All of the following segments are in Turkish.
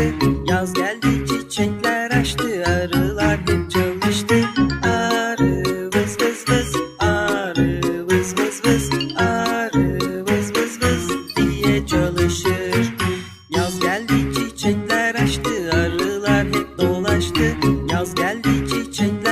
çalıştı Yaz geldi çiçekler açtı Arılar hep çalıştı. Arı vız vız vız Arı vız vız vız Arı vız vız vız diye çalışır. Yaz geldi çiçekler açtı Arılar hep dolaştı. Yaz geldi çiçekler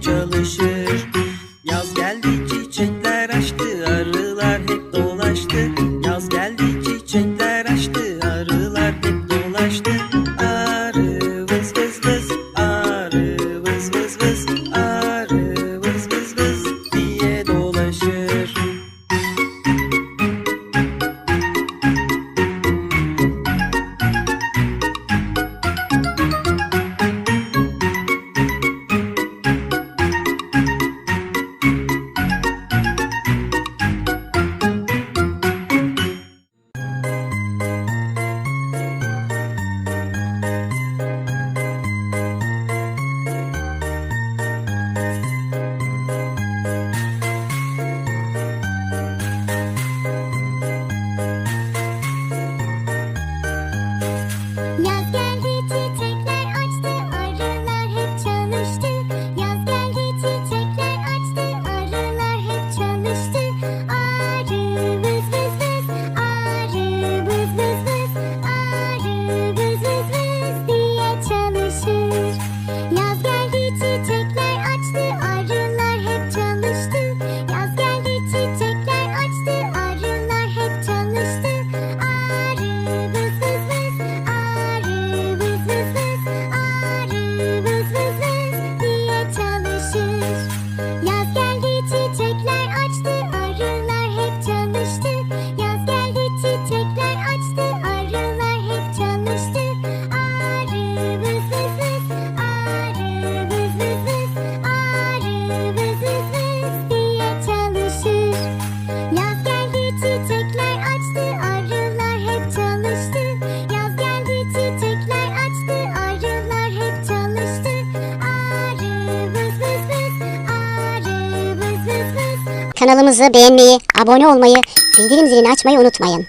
çalışır. Kanalımızı beğenmeyi, abone olmayı, bildirim zilini açmayı unutmayın.